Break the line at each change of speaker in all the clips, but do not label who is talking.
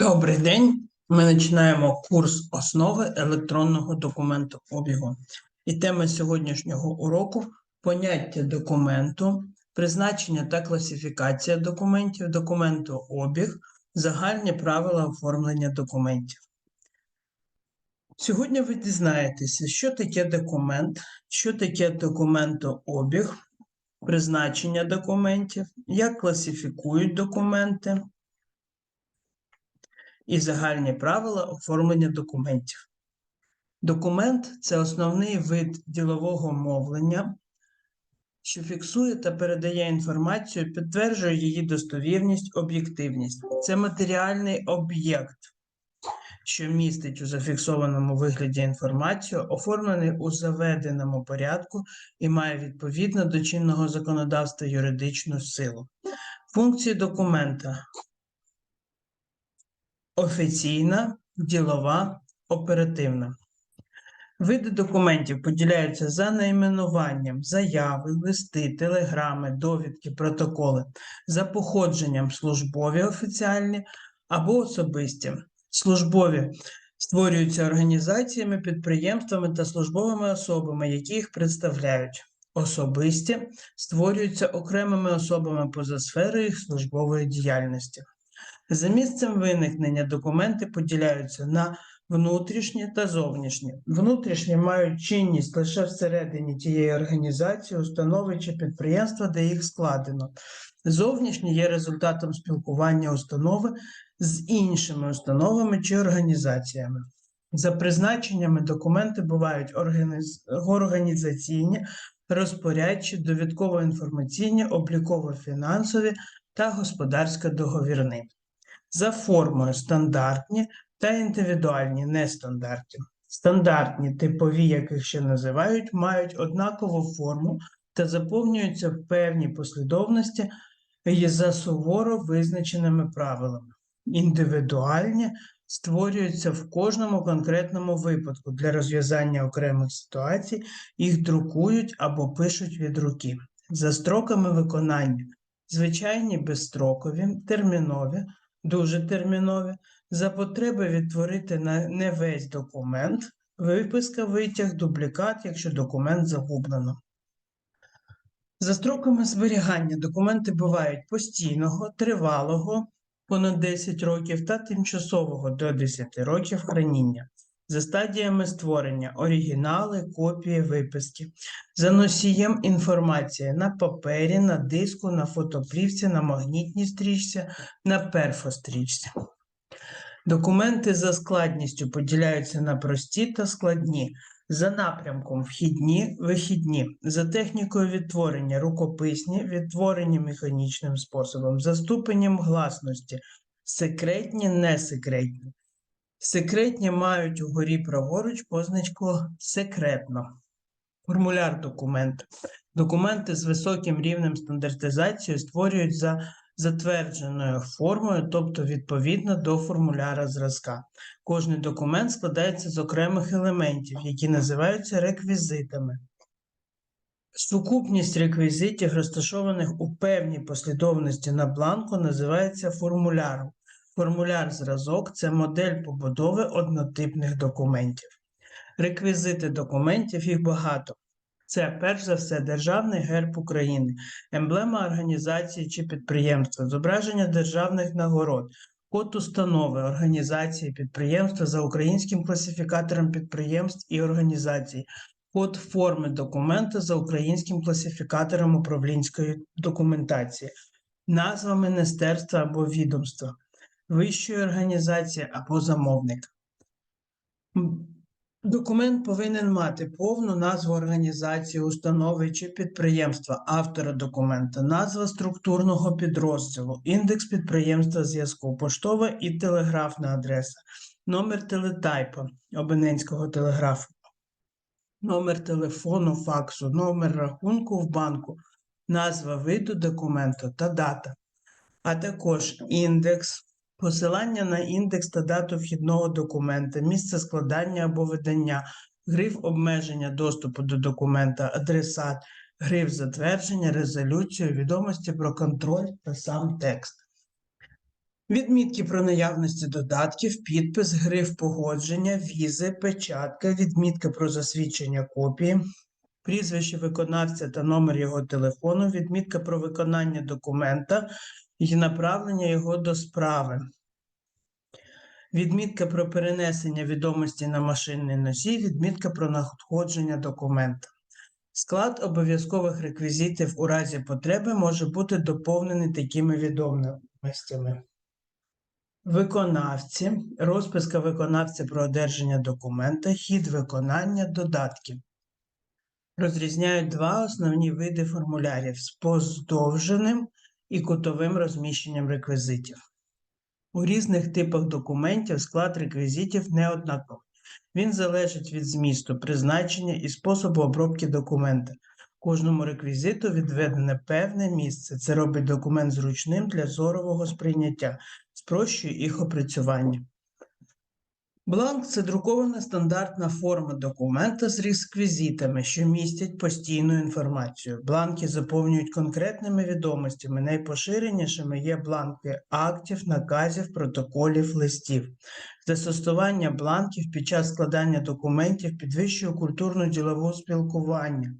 Добрий день. Ми починаємо курс основи електронного документообігу. І тема сьогоднішнього уроку поняття документу, призначення та класифікація документів, документообіг, загальні правила оформлення документів. Сьогодні ви дізнаєтеся, що таке документ, що таке документообіг, призначення документів, як класифікують документи і загальні правила оформлення документів. Документ це основний вид ділового мовлення, що фіксує та передає інформацію, підтверджує її достовірність, об'єктивність. Це матеріальний об'єкт, що містить у зафіксованому вигляді інформацію, оформлений у заведеному порядку і має відповідно до чинного законодавства юридичну силу. Функції документа офіційна, ділова, оперативна. Види документів поділяються за найменуванням заяви, листи, телеграми, довідки, протоколи, за походженням службові офіціальні або особисті. Службові створюються організаціями, підприємствами та службовими особами, які їх представляють. Особисті створюються окремими особами поза сферою їх службової діяльності. За місцем виникнення документи поділяються на внутрішні та зовнішні. Внутрішні мають чинність лише всередині тієї організації, установи чи підприємства, де їх складено. Зовнішні є результатом спілкування установи з іншими установами чи організаціями. За призначеннями документи бувають організ... організаційні, розпорядчі, довідково-інформаційні, обліково-фінансові та господарсько-договірні за формою стандартні та індивідуальні нестандартні. Стандартні, типові, яких ще називають, мають однакову форму та заповнюються в певній послідовності і за суворо визначеними правилами. Індивідуальні створюються в кожному конкретному випадку для розв'язання окремих ситуацій, їх друкують або пишуть від руки. За строками виконання звичайні безстрокові, термінові, дуже термінові, за потреби відтворити не весь документ, виписка, витяг, дублікат, якщо документ загублено. За строками зберігання документи бувають постійного, тривалого, понад 10 років та тимчасового до 10 років храніння. За стадіями створення оригінали, копії, виписки, за носієм інформація на папері, на диску, на фотоплівці, на магнітній стрічці, на перфострічці. Документи за складністю поділяються на прості та складні, за напрямком вхідні, вихідні, за технікою відтворення рукописні, відтворені механічним способом, за ступенем гласності, секретні, несекретні. Секретні мають угорі праворуч позначку секретно. Формуляр документу. Документи з високим рівнем стандартизації створюють за затвердженою формою, тобто відповідно до формуляра зразка. Кожний документ складається з окремих елементів, які називаються реквізитами. Сукупність реквізитів, розташованих у певній послідовності на бланку, називається формуляром. Формуляр зразок це модель побудови однотипних документів. Реквізити документів їх багато. Це, перш за все, Державний герб України, емблема організації чи підприємства, зображення державних нагород, код установи, організації, підприємства за українським класифікатором підприємств і організацій, код форми документа за українським класифікатором управлінської документації, назва міністерства або відомства, вищої організації або замовник. Документ повинен мати повну назву організації, установи чи підприємства, автора документа, назва структурного підрозділу, індекс підприємства зв'язку, поштова і телеграфна адреса, номер телетайпа абонентського телеграфу, номер телефону, факсу, номер рахунку в банку, назва виду документу та дата, а також індекс. Посилання на індекс та дату вхідного документа, місце складання або видання, гриф обмеження доступу до документа, адресат, гриф затвердження, резолюцію, відомості про контроль та сам текст. Відмітки про наявності додатків, підпис, гриф погодження, візи, печатка, відмітка про засвідчення копії, прізвище виконавця та номер його телефону, відмітка про виконання документа і направлення його до справи. Відмітка про перенесення відомості на машинний носій, відмітка про надходження документа. Склад обов'язкових реквізитів у разі потреби може бути доповнений такими відомостями. Виконавці, розписка виконавця про одержання документа, хід виконання додатків. Розрізняють два основні види формулярів з поздовженим і кутовим розміщенням реквізитів. У різних типах документів склад реквізитів не однаковий. Він залежить від змісту, призначення і способу обробки документа. Кожному реквізиту відведене певне місце. Це робить документ зручним для зорового сприйняття, спрощує їх опрацювання. Бланк це друкована стандартна форма документа з реквізитами, що містять постійну інформацію. Бланки заповнюють конкретними відомостями. Найпоширенішими є бланки актів, наказів, протоколів, листів. Застосування бланків під час складання документів підвищує культурно ділового спілкування,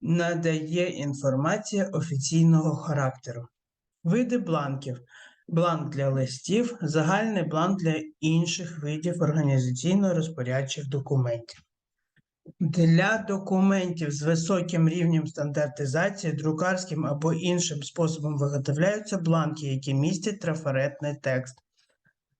надає інформація офіційного характеру. Види бланків. Бланк для листів, загальний бланк для інших видів організаційно-розпорядчих документів. Для документів з високим рівнем стандартизації, друкарським або іншим способом виготовляються бланки, які містять трафаретний текст.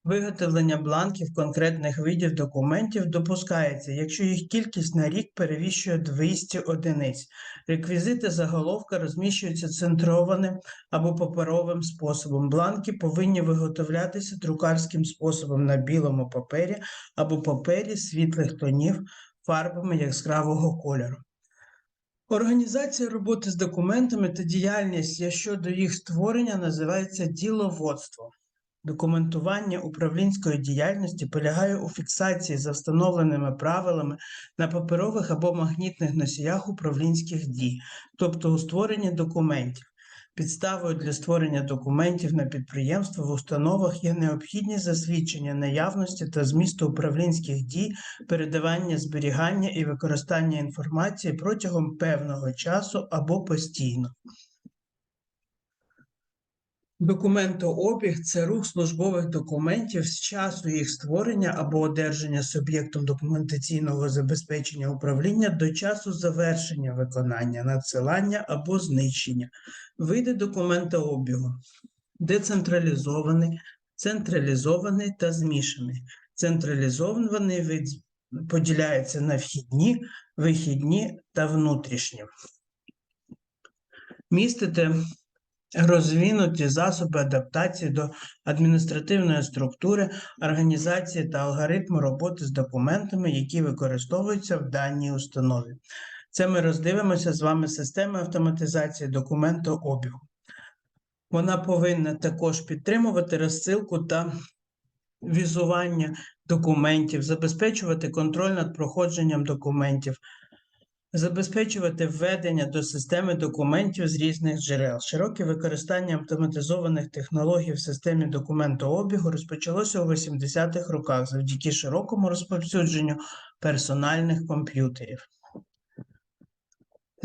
Виготовлення бланків конкретних видів документів допускається, якщо їх кількість на рік перевищує 200 одиниць. Реквізити заголовка розміщуються центрованим або паперовим способом. Бланки повинні виготовлятися друкарським способом на білому папері або папері світлих тонів фарбами яскравого кольору. Організація роботи з документами та діяльність щодо їх створення називається діловодство. Документування управлінської діяльності полягає у фіксації за встановленими правилами на паперових або магнітних носіях управлінських дій, тобто у створенні документів. Підставою для створення документів на підприємство в установах є необхідність засвідчення наявності та змісту управлінських дій, передавання, зберігання і використання інформації протягом певного часу або постійно. Документообіг це рух службових документів з часу їх створення або одержання суб'єктом документаційного забезпечення управління до часу завершення виконання, надсилання або знищення. Види документообігу децентралізований, централізований та змішаний. Централізований вид поділяється на вхідні, вихідні та внутрішні. Містите розвинуті засоби адаптації до адміністративної структури, організації та алгоритму роботи з документами, які використовуються в даній установі. Це ми роздивимося з вами системи автоматизації документообігу. Вона повинна також підтримувати розсилку та візування документів, забезпечувати контроль над проходженням документів, забезпечувати введення до системи документів з різних джерел. Широке використання автоматизованих технологій в системі документообігу розпочалося у 80-х роках завдяки широкому розповсюдженню персональних комп'ютерів.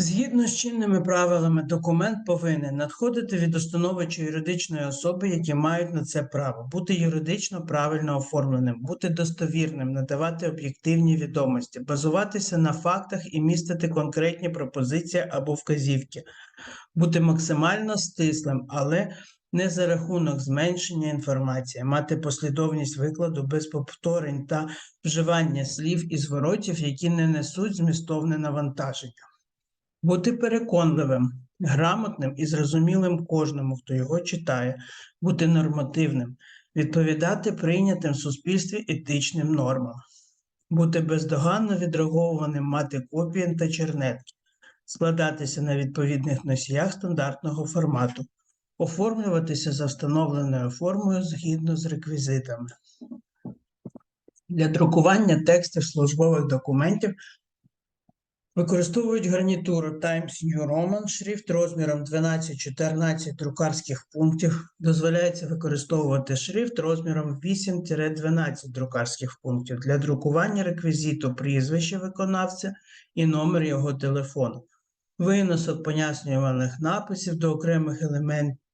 Згідно з чинними правилами, документ повинен надходити від установи чи юридичної особи, які мають на це право, бути юридично правильно оформленим, бути достовірним, надавати об'єктивні відомості, базуватися на фактах і містити конкретні пропозиції або вказівки, бути максимально стислим, але не за рахунок зменшення інформації, мати послідовність викладу без повторень та вживання слів і зворотів, які не несуть змістовне навантаження. Бути переконливим, грамотним і зрозумілим кожному, хто його читає, бути нормативним, відповідати прийнятим в суспільстві етичним нормам, бути бездоганно відреагованим, мати копії та чернетки, складатися на відповідних носіях стандартного формату, оформлюватися за встановленою формою згідно з реквізитами. Для друкування текстів службових документів Використовують гарнітуру Times New Roman, шрифт розміром 12-14 друкарських пунктів. Дозволяється використовувати шрифт розміром 8-12 друкарських пунктів для друкування реквізиту прізвище виконавця і номер його телефону. Виносок пояснювальних написів до окремих елементів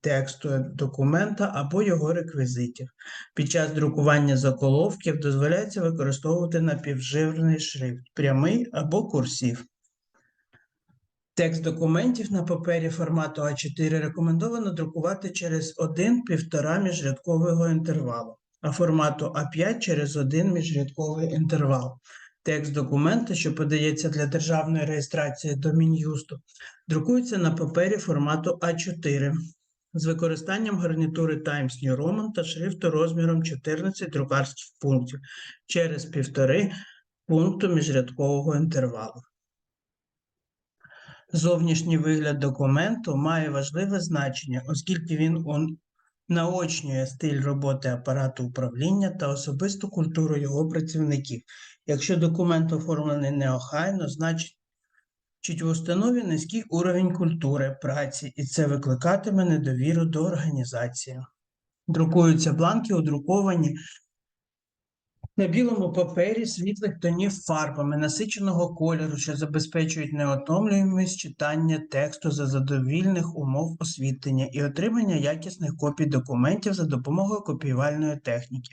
тексту документа або його реквізитів. Під час друкування заголовків дозволяється використовувати напівжирний шрифт, прямий або курсів. Текст документів на папері формату А4 рекомендовано друкувати через 1-1,5 міжрядкового інтервалу, а формату А5 через 1 міжрядковий інтервал. Текст документа, що подається для державної реєстрації до Мін'юсту, друкується на папері формату А4 з використанням гарнітури Times New Roman та шрифту розміром 14 друкарських пунктів через півтори пункту міжрядкового інтервалу. Зовнішній вигляд документу має важливе значення, оскільки він наочнює стиль роботи апарату управління та особисту культуру його працівників. Якщо документ оформлений неохайно, значить в установі низький уровень культури праці, і це викликатиме недовіру до організації. Друкуються бланки, одруковані на білому папері світлих тонів фарбами насиченого кольору, що забезпечують неотомлюємість читання тексту за задовільних умов освітлення і отримання якісних копій документів за допомогою копіювальної техніки.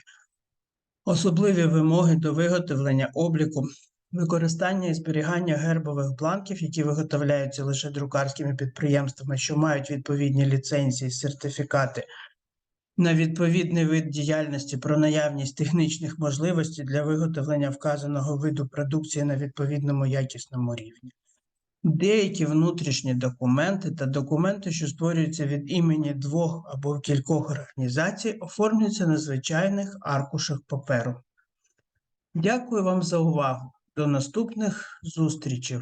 Особливі вимоги до виготовлення обліку, використання і зберігання гербових бланків, які виготовляються лише друкарськими підприємствами, що мають відповідні ліцензії, сертифікати на відповідний вид діяльності про наявність технічних можливостей для виготовлення вказаного виду продукції на відповідному якісному рівні. Деякі внутрішні документи та документи, що створюються від імені двох або кількох організацій, оформлюються на звичайних аркушах паперу. Дякую вам за увагу. До наступних зустрічей.